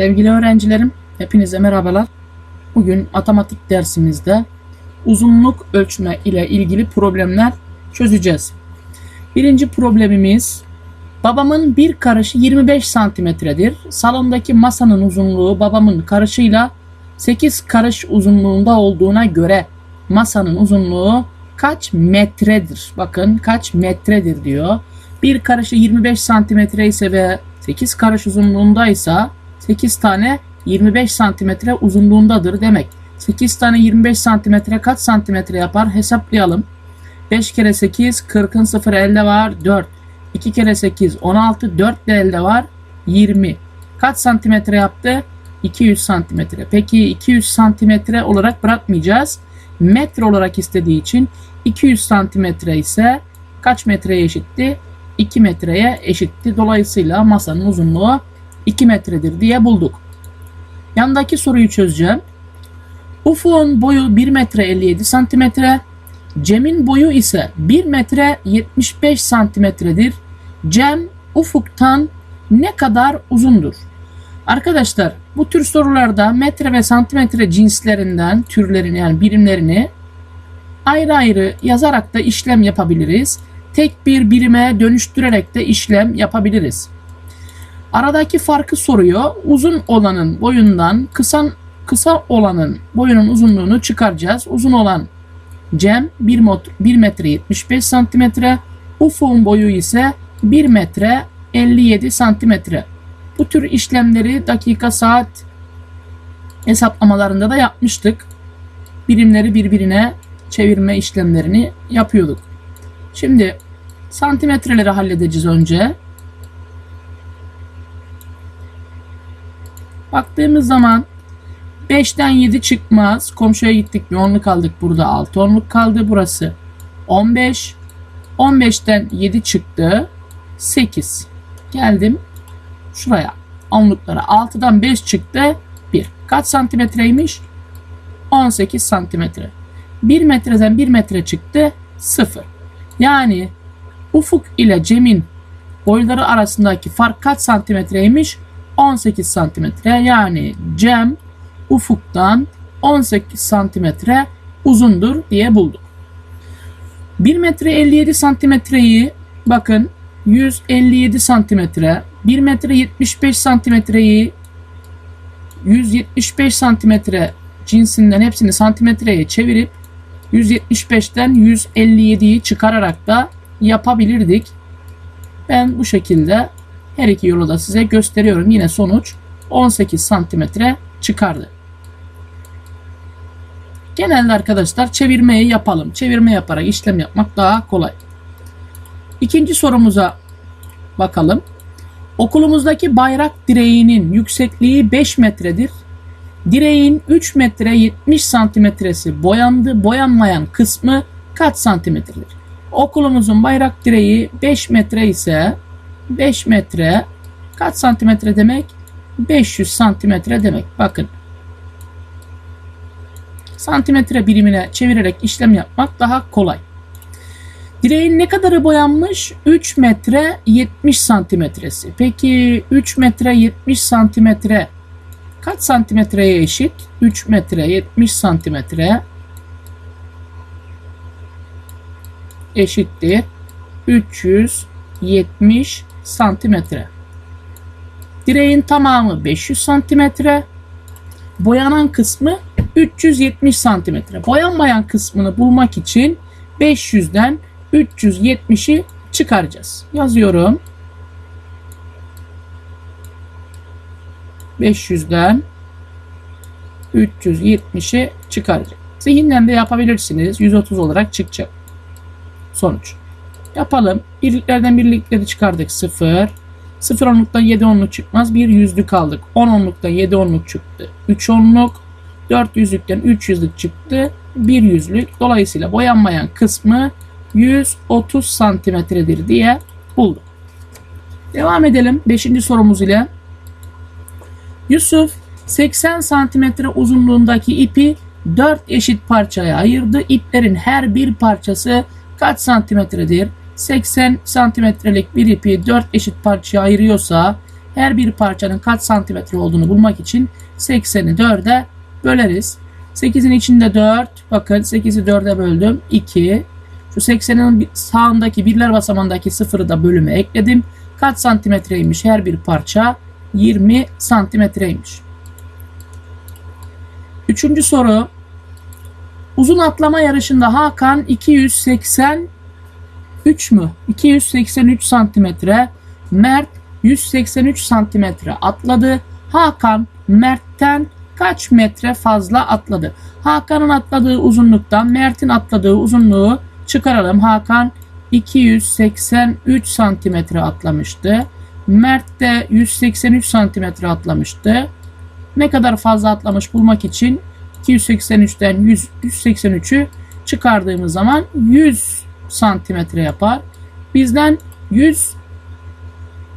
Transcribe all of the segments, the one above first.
Sevgili öğrencilerim, hepinize merhabalar. Bugün matematik dersimizde uzunluk ölçme ile ilgili problemler çözeceğiz. Birinci problemimiz, babamın bir karışı 25 santimetredir. Salondaki masanın uzunluğu babamın karışıyla 8 karış uzunluğunda olduğuna göre masanın uzunluğu kaç metredir? Bakın kaç metredir diyor. Bir karışı 25 santimetre ise ve 8 karış uzunluğundaysa 8 tane 25 santimetre uzunluğundadır demek. 8 tane 25 santimetre kaç santimetre yapar hesaplayalım. 5 kere 8 40'ın 0 elde var 4. 2 kere 8 16 4 de elde var 20. Kaç santimetre yaptı? 200 santimetre. Peki 200 santimetre olarak bırakmayacağız. Metre olarak istediği için 200 santimetre ise kaç metreye eşitti? 2 metreye eşitti. Dolayısıyla masanın uzunluğu 2 metredir diye bulduk. Yandaki soruyu çözeceğim. Ufuk'un boyu 1 metre 57 santimetre. Cem'in boyu ise 1 metre 75 santimetredir. Cem ufuktan ne kadar uzundur? Arkadaşlar bu tür sorularda metre ve santimetre cinslerinden türlerini yani birimlerini ayrı ayrı yazarak da işlem yapabiliriz. Tek bir birime dönüştürerek de işlem yapabiliriz. Aradaki farkı soruyor. Uzun olanın boyundan kısa kısa olanın boyunun uzunluğunu çıkaracağız. Uzun olan Cem 1, mot- 1 metre 75 santimetre. Ufuk'un boyu ise 1 metre 57 santimetre. Bu tür işlemleri dakika saat hesaplamalarında da yapmıştık. Birimleri birbirine çevirme işlemlerini yapıyorduk. Şimdi santimetreleri halledeceğiz önce. Baktığımız zaman 5'ten 7 çıkmaz. Komşuya gittik bir onluk aldık burada 6 onluk kaldı. Burası 15. 15'ten 7 çıktı. 8. Geldim şuraya. Onluklara 6'dan 5 çıktı. 1. Kaç santimetreymiş? 18 santimetre. 1 metreden 1 metre çıktı. 0. Yani Ufuk ile Cem'in boyları arasındaki fark kaç santimetreymiş? 18 santimetre. Yani Cem ufuktan 18 santimetre uzundur diye bulduk. 1 metre 57 santimetreyi bakın 157 santimetre 1 metre 75 santimetreyi 175 santimetre cinsinden hepsini santimetreye çevirip 175'ten 157'yi çıkararak da yapabilirdik. Ben bu şekilde her iki yolu da size gösteriyorum. Yine sonuç 18 santimetre çıkardı. Genelde arkadaşlar çevirmeyi yapalım. Çevirme yaparak işlem yapmak daha kolay. İkinci sorumuza bakalım. Okulumuzdaki bayrak direğinin yüksekliği 5 metredir. Direğin 3 metre 70 santimetresi boyandı. Boyanmayan kısmı kaç santimetredir? Okulumuzun bayrak direği 5 metre ise 5 metre kaç santimetre demek? 500 santimetre demek. Bakın. Santimetre birimine çevirerek işlem yapmak daha kolay. Direğin ne kadarı boyanmış? 3 metre 70 santimetresi. Peki 3 metre 70 santimetre kaç santimetreye eşit? 3 metre 70 santimetre eşittir 370 santimetre. Direğin tamamı 500 santimetre. Boyanan kısmı 370 santimetre. Boyanmayan kısmını bulmak için 500'den 370'i çıkaracağız. Yazıyorum. 500'den 370'i çıkaracağım. Zihinden de yapabilirsiniz. 130 olarak çıkacak. Sonuç. Yapalım. Birliklerden birlikleri çıkardık. 0. 0 onluktan 7 onluk çıkmaz. Bir yüzlük aldık. 10 onluktan 7 onluk çıktı. 3 onluk. 4 yüzlükten 3 yüzlük çıktı. 1 yüzlük. Dolayısıyla boyanmayan kısmı 130 santimetredir diye bulduk. Devam edelim 5. sorumuz ile. Yusuf 80 santimetre uzunluğundaki ipi 4 eşit parçaya ayırdı. İplerin her bir parçası kaç santimetredir? 80 santimetrelik bir ipi 4 eşit parçaya ayırıyorsa her bir parçanın kaç santimetre olduğunu bulmak için 80'i 4'e böleriz. 8'in içinde 4. Bakın 8'i 4'e böldüm. 2. Şu 80'in sağındaki birler basamandaki sıfırı da bölüme ekledim. Kaç santimetreymiş her bir parça? 20 santimetreymiş. Üçüncü soru. Uzun atlama yarışında Hakan 283 mü? 283 santimetre. Mert 183 santimetre atladı. Hakan Mert'ten kaç metre fazla atladı? Hakan'ın atladığı uzunluktan Mert'in atladığı uzunluğu çıkaralım. Hakan 283 santimetre atlamıştı. Mert de 183 santimetre atlamıştı. Ne kadar fazla atlamış bulmak için 283'ten 100, 183'ü çıkardığımız zaman 100 santimetre yapar. Bizden 100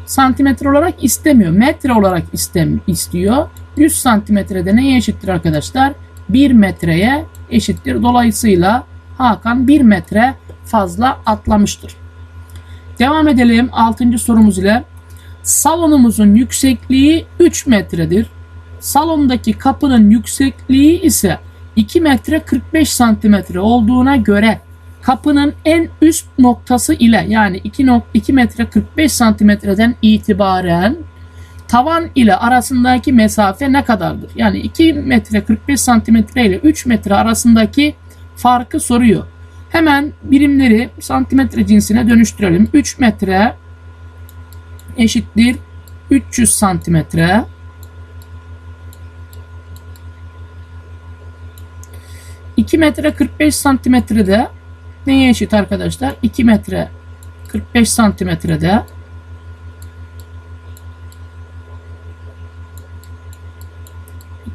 santimetre olarak istemiyor. Metre olarak istem istiyor. 100 santimetrede neye eşittir arkadaşlar? 1 metreye eşittir. Dolayısıyla Hakan 1 metre fazla atlamıştır. Devam edelim 6. sorumuz ile. Salonumuzun yüksekliği 3 metredir. Salondaki kapının yüksekliği ise 2 metre 45 santimetre olduğuna göre kapının en üst noktası ile yani 2, 2 metre 45 santimetreden itibaren tavan ile arasındaki mesafe ne kadardır? Yani 2 metre 45 santimetre ile 3 metre arasındaki farkı soruyor. Hemen birimleri santimetre cinsine dönüştürelim. 3 metre eşittir 300 santimetre. Metre 45 santimetrede neye eşit arkadaşlar? 2 metre 45 santimetrede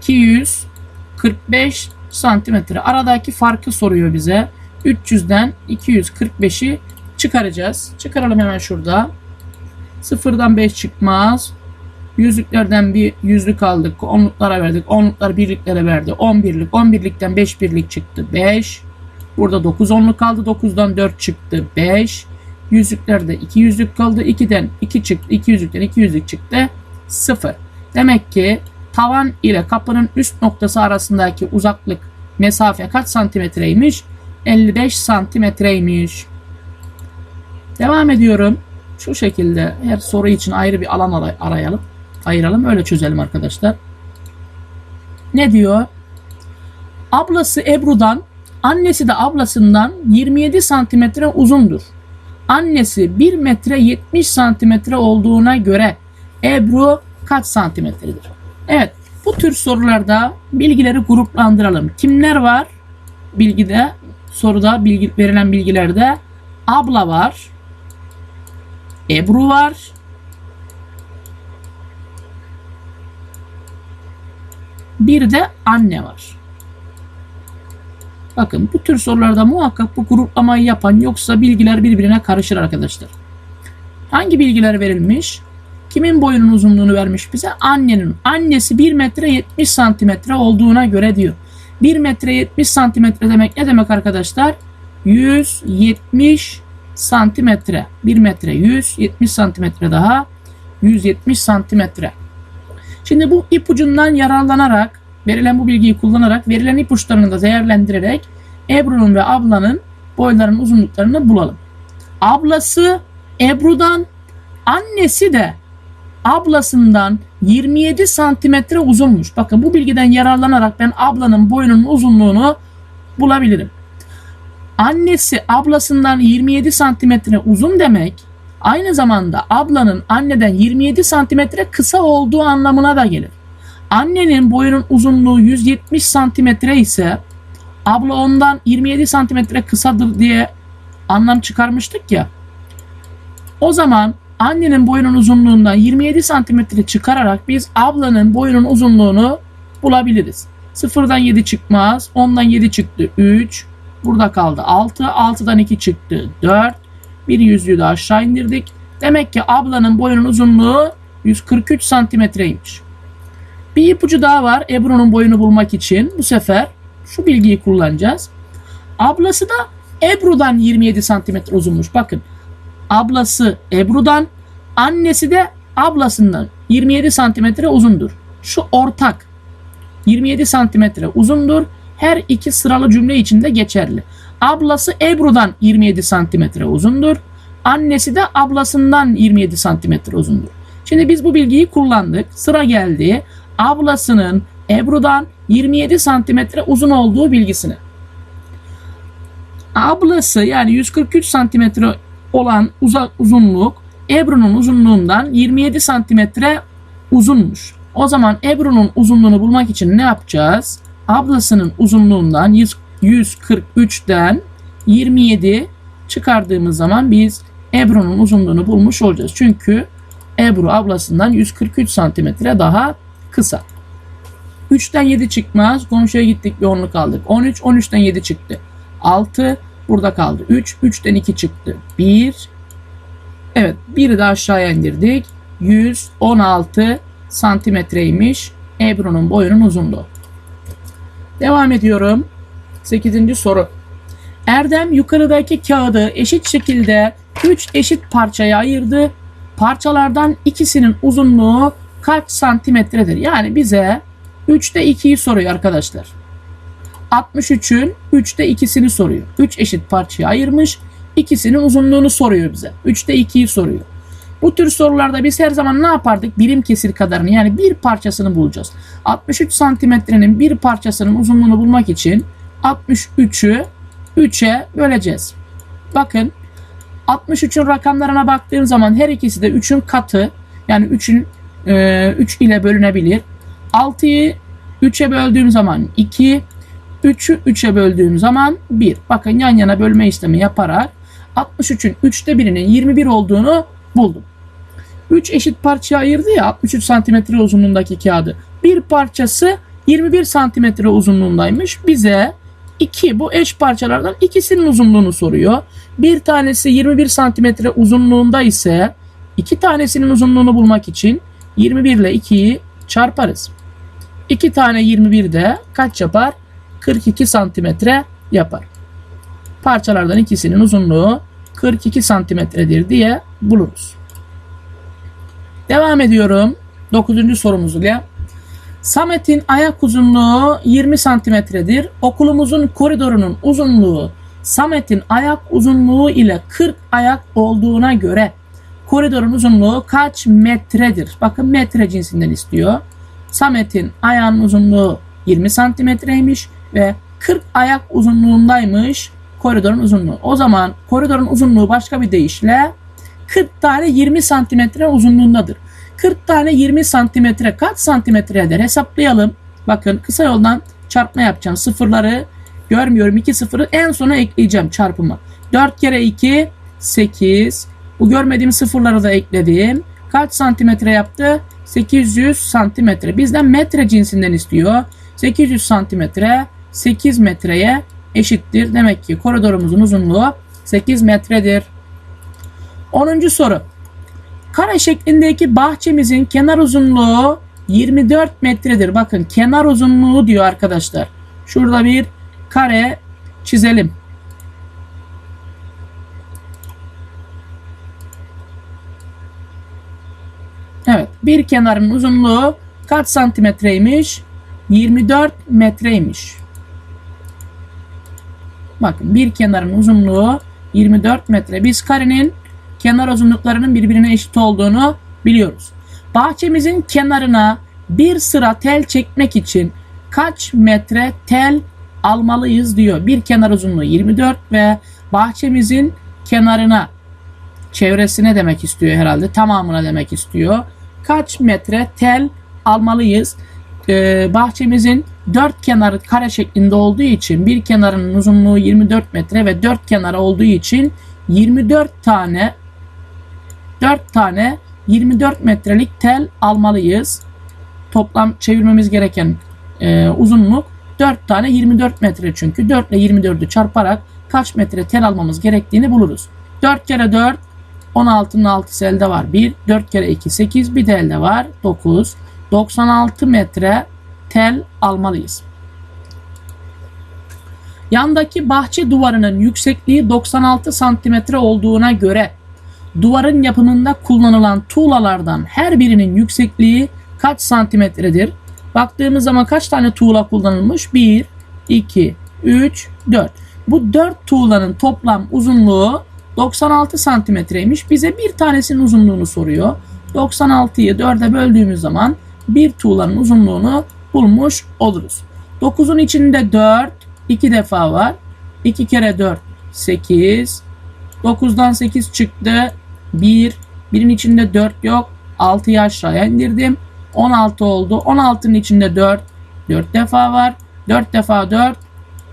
...245 santimetre. Aradaki farkı soruyor bize. 300'den 245'i çıkaracağız. Çıkaralım hemen şurada. Sıfırdan 5 çıkmaz. Yüzlüklerden bir yüzlük aldık. Onluklara verdik. Onluklar birliklere verdi. 11'lik. 11'likten 5 birlik çıktı. 5. Burada 9 onluk kaldı. 9'dan 4 çıktı. 5. Yüzlüklerde 2 yüzlük kaldı. 2'den 2 çıktı. 2 yüzlükten 2 yüzlük çıktı. 0. Demek ki tavan ile kapının üst noktası arasındaki uzaklık mesafe kaç santimetreymiş? 55 santimetreymiş. Devam ediyorum. Şu şekilde her soru için ayrı bir alan arayalım. Ayıralım. Öyle çözelim arkadaşlar. Ne diyor? Ablası Ebru'dan, annesi de ablasından 27 santimetre uzundur. Annesi 1 metre 70 santimetre olduğuna göre Ebru kaç santimetredir? Evet. Bu tür sorularda bilgileri gruplandıralım. Kimler var? Bilgide, soruda bilgi, verilen bilgilerde abla var. Ebru var. Bir de anne var. Bakın bu tür sorularda muhakkak bu gruplamayı yapan yoksa bilgiler birbirine karışır arkadaşlar. Hangi bilgiler verilmiş? Kimin boyunun uzunluğunu vermiş bize? Annenin. Annesi 1 metre 70 santimetre olduğuna göre diyor. 1 metre 70 santimetre demek ne demek arkadaşlar? 170 santimetre. 1 metre 100, 70 santimetre daha 170 santimetre. Şimdi bu ipucundan yararlanarak, verilen bu bilgiyi kullanarak, verilen ipuçlarını da değerlendirerek Ebru'nun ve ablanın boylarının uzunluklarını bulalım. Ablası Ebru'dan, annesi de ablasından 27 santimetre uzunmuş. Bakın bu bilgiden yararlanarak ben ablanın boyunun uzunluğunu bulabilirim. Annesi ablasından 27 santimetre uzun demek aynı zamanda ablanın anneden 27 santimetre kısa olduğu anlamına da gelir. Annenin boyunun uzunluğu 170 santimetre ise abla ondan 27 santimetre kısadır diye anlam çıkarmıştık ya. O zaman annenin boyunun uzunluğundan 27 santimetre çıkararak biz ablanın boyunun uzunluğunu bulabiliriz. Sıfırdan 7 çıkmaz. 10'dan 7 çıktı 3. Burada kaldı 6. 6'dan 2 çıktı 4. Bir yüzlüğü de aşağı indirdik. Demek ki ablanın boyunun uzunluğu 143 santimetreymiş. Bir ipucu daha var Ebru'nun boyunu bulmak için. Bu sefer şu bilgiyi kullanacağız. Ablası da Ebru'dan 27 santimetre uzunmuş. Bakın ablası Ebru'dan, annesi de ablasından 27 santimetre uzundur. Şu ortak 27 santimetre uzundur. Her iki sıralı cümle içinde geçerli. Ablası Ebru'dan 27 santimetre uzundur. Annesi de ablasından 27 santimetre uzundur. Şimdi biz bu bilgiyi kullandık. Sıra geldi. Ablasının Ebru'dan 27 santimetre uzun olduğu bilgisine. Ablası yani 143 santimetre olan uzak uzunluk Ebru'nun uzunluğundan 27 santimetre uzunmuş. O zaman Ebru'nun uzunluğunu bulmak için ne yapacağız? Ablasının uzunluğundan 100 143'ten 27 çıkardığımız zaman biz Ebru'nun uzunluğunu bulmuş olacağız. Çünkü Ebru ablasından 143 santimetre daha kısa. 3'ten 7 çıkmaz. Komşuya gittik bir onluk aldık. 13, 13'ten 7 çıktı. 6 burada kaldı. 3, 3'ten 2 çıktı. 1 Evet, biri de aşağıya indirdik. 116 santimetreymiş Ebru'nun boyunun uzunluğu. Devam ediyorum. 8. soru. Erdem yukarıdaki kağıdı eşit şekilde 3 eşit parçaya ayırdı. Parçalardan ikisinin uzunluğu kaç santimetredir? Yani bize 3'te 2'yi soruyor arkadaşlar. 63'ün 3'te 2'sini soruyor. 3 eşit parçaya ayırmış. İkisinin uzunluğunu soruyor bize. 3'te 2'yi soruyor. Bu tür sorularda biz her zaman ne yapardık? Birim kesir kadarını yani bir parçasını bulacağız. 63 santimetrenin bir parçasının uzunluğunu bulmak için 63'ü 3'e böleceğiz. Bakın 63'ün rakamlarına baktığım zaman her ikisi de 3'ün katı yani 3'ün e, 3 ile bölünebilir. 6'yı 3'e böldüğüm zaman 2, 3'ü 3'e böldüğüm zaman 1. Bakın yan yana bölme işlemi yaparak 63'ün 3'te birinin 21 olduğunu buldum. 3 eşit parçaya ayırdı ya 63 santimetre uzunluğundaki kağıdı. Bir parçası 21 santimetre uzunluğundaymış. Bize 2 bu eş parçalardan ikisinin uzunluğunu soruyor. Bir tanesi 21 santimetre uzunluğunda ise iki tanesinin uzunluğunu bulmak için 21 ile 2'yi çarparız. 2 tane 21 de kaç yapar? 42 santimetre yapar. Parçalardan ikisinin uzunluğu 42 santimetredir diye buluruz. Devam ediyorum. 9. sorumuz ile. Samet'in ayak uzunluğu 20 santimetredir. Okulumuzun koridorunun uzunluğu Samet'in ayak uzunluğu ile 40 ayak olduğuna göre koridorun uzunluğu kaç metredir? Bakın metre cinsinden istiyor. Samet'in ayağının uzunluğu 20 santimetreymiş ve 40 ayak uzunluğundaymış koridorun uzunluğu. O zaman koridorun uzunluğu başka bir deyişle 40 tane 20 santimetre uzunluğundadır. 40 tane 20 santimetre kaç santimetre eder hesaplayalım. Bakın kısa yoldan çarpma yapacağım. Sıfırları görmüyorum. 2 sıfırı en sona ekleyeceğim çarpımı. 4 kere 2 8. Bu görmediğim sıfırları da ekledim. Kaç santimetre yaptı? 800 santimetre. Bizden metre cinsinden istiyor. 800 santimetre 8 metreye eşittir. Demek ki koridorumuzun uzunluğu 8 metredir. 10. soru. Kare şeklindeki bahçemizin kenar uzunluğu 24 metredir. Bakın kenar uzunluğu diyor arkadaşlar. Şurada bir kare çizelim. Evet. Bir kenarın uzunluğu kaç santimetreymiş? 24 metreymiş. Bakın bir kenarın uzunluğu 24 metre. Biz karenin kenar uzunluklarının birbirine eşit olduğunu biliyoruz. Bahçemizin kenarına bir sıra tel çekmek için kaç metre tel almalıyız diyor. Bir kenar uzunluğu 24 ve bahçemizin kenarına çevresine demek istiyor herhalde. Tamamına demek istiyor. Kaç metre tel almalıyız? Ee, bahçemizin dört kenarı kare şeklinde olduğu için bir kenarının uzunluğu 24 metre ve dört kenarı olduğu için 24 tane 4 tane 24 metrelik tel almalıyız. Toplam çevirmemiz gereken e, uzunluk 4 tane 24 metre çünkü 4 ile 24'ü çarparak kaç metre tel almamız gerektiğini buluruz. 4 kere 4 16'nın 6'sı elde var 1. 4 kere 2 8 bir de elde var 9. 96 metre tel almalıyız. Yandaki bahçe duvarının yüksekliği 96 santimetre olduğuna göre duvarın yapımında kullanılan tuğlalardan her birinin yüksekliği kaç santimetredir? Baktığımız zaman kaç tane tuğla kullanılmış? 1, 2, 3, 4. Bu 4 tuğlanın toplam uzunluğu 96 santimetreymiş. Bize bir tanesinin uzunluğunu soruyor. 96'yı 4'e böldüğümüz zaman bir tuğlanın uzunluğunu bulmuş oluruz. 9'un içinde 4 2 defa var. 2 kere 4 8. 9'dan 8 çıktı. 1. 1'in içinde 4 yok. 6'yı aşağıya indirdim. 16 oldu. 16'nın içinde 4. 4 defa var. 4 defa 4.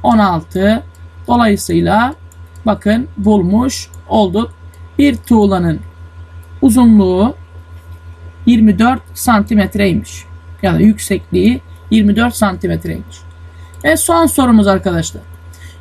16. Dolayısıyla bakın bulmuş olduk. Bir tuğlanın uzunluğu 24 santimetreymiş. Ya da yüksekliği 24 santimetreymiş. Ve son sorumuz arkadaşlar.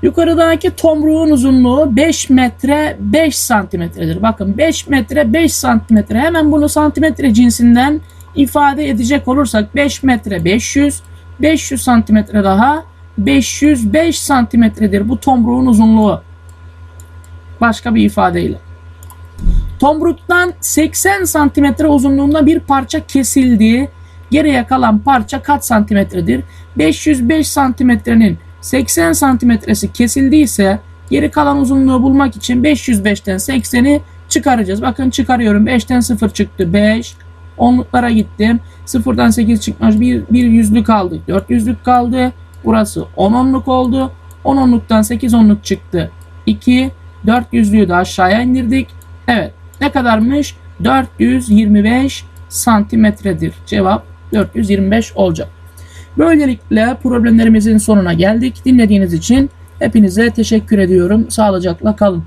Yukarıdaki tomruğun uzunluğu 5 metre 5 santimetredir. Bakın 5 metre 5 santimetre. Hemen bunu santimetre cinsinden ifade edecek olursak 5 metre 500 500 santimetre daha 505 santimetredir bu tomruğun uzunluğu. Başka bir ifadeyle. Tomruktan 80 santimetre uzunluğunda bir parça kesildi. Geriye kalan parça kaç santimetredir? 505 santimetrenin 80 santimetresi kesildiyse geri kalan uzunluğu bulmak için 505'ten 80'i çıkaracağız. Bakın çıkarıyorum. 5'ten 0 çıktı. 5. Onluklara gittim. 0'dan 8 çıkmış. Bir, bir yüzlük kaldı. 4 yüzlük kaldı. Burası 10 onluk oldu. 10 onluktan 8 onluk çıktı. 2. 4 yüzlüğü de aşağıya indirdik. Evet. Ne kadarmış? 425 santimetredir. Cevap 425 olacak. Böylelikle problemlerimizin sonuna geldik. Dinlediğiniz için hepinize teşekkür ediyorum. Sağlıcakla kalın.